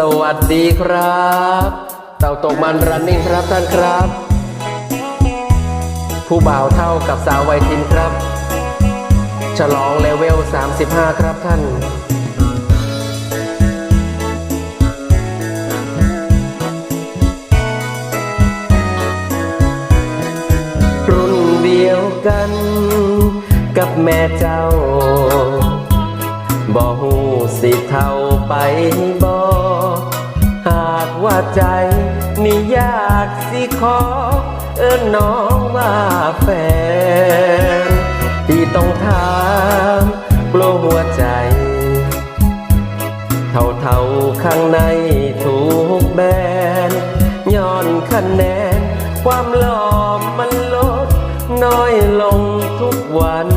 สวัสดีครับ เต่าตกมันรันนิ่งครับท่านครับ ผู้บ่าวเท่ากับสาววัยทินครับ ฉลองเลเวล 35 ครับท่าน รุ่นเดียวกันกับแม่เจ้า บ่หูสิเท่าไปบ่หาก ว่าใจนี่อยากสิขอ เอิ้นน้องว่าแฟนที่ต้องถามกลัวหัวใจ เท่าเท่าๆข้างในถูกแบนย้อนคะแนน ความหล่อมันลด น้อยลงทุกวัน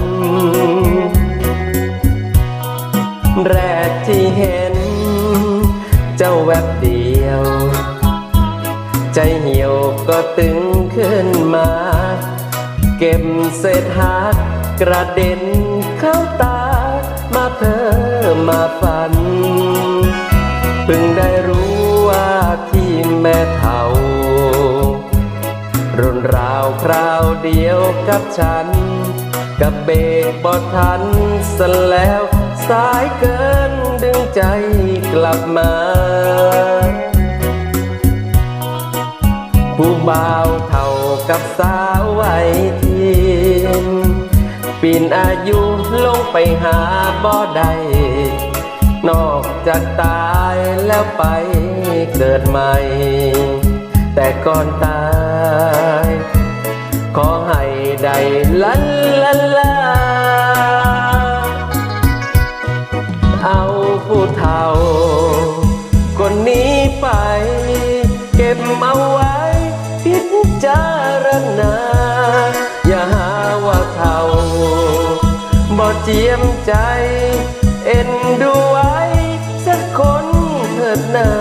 แรกที่เห็น เจ้าแวบดี ยว ใจเหี่ยวก็ตึงขึ้นมา เก็บเศษหักกระเด็นเข้าตา มาเพ้อมาฝัน เพิ่งได้รู้ว่าที่แม่เท่ารุนราวคราวเดียวกับฉัน กับเบรกบอทันสแล้วสายเกินดึงใจกลับมา ผู้บ่าวเท่ากับสาววัยทีนปีนอายุลงไปหาบ่ได้นอกจากตายแล้วไปเกิดใหม่ แต่ก่อนตาย ขอให้ได้ลันลันลาเอาผู้เฒ่า คนนี้ไป เจียมใจ เอ็นดูไว้สักคนเถิดนา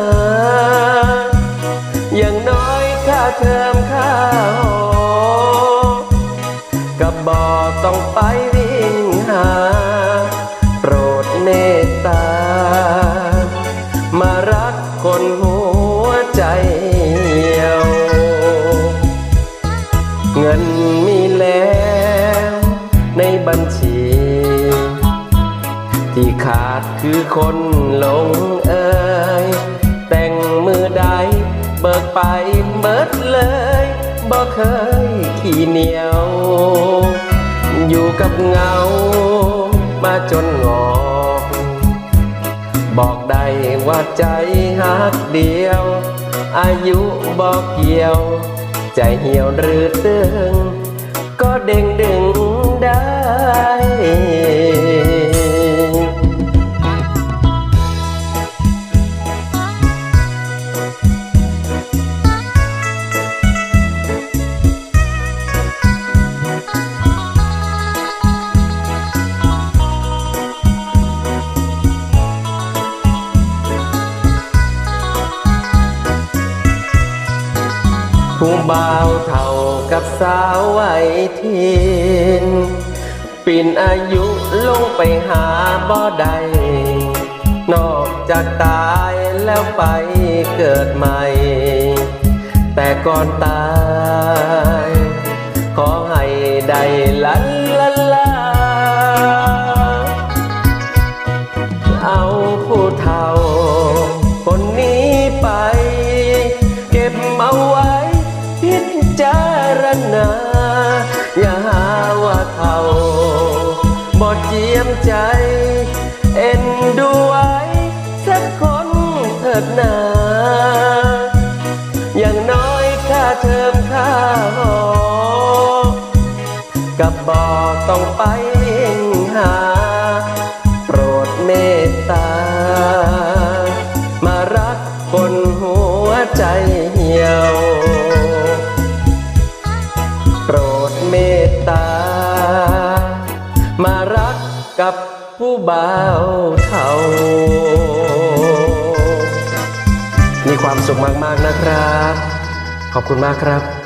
อย่างน้อยค่าเทอมค่าหอกับบอต้องไปวิ่งหา โปรดเมตตา มารักคนหัวใจเหี่ยว เงินมีแล้วในบัญชี ที่ขาดคือคนหลงเอ่ยแต่งมือใดเบิกไปเบิดเลยบ่เคยขี้เหนียว อยู่กับเงามาจนงอกบอกได้ว่าใจหักเดียว อายุบอกเกี่ยว ใจเหี่ยวหรือตึง ผู้บ่าวเท่ากับสาววัยทินปีนอายุลงไปหาบ่ใด นอกจากตายแล้วไปเกิดใหม่ แต่ก่อนตาย ใจ เอ็นดูไว้สักคนเถิดนาอย่างน้อยค่าเทอมค่าหอกับบอต้องไปวิ่งหา โปรดเมตตา มารักคนหัวใจเหี่ยว กับผู้บ่าวเท่า มีความสุขมาก ๆ นะครับ ขอบคุณมากครับ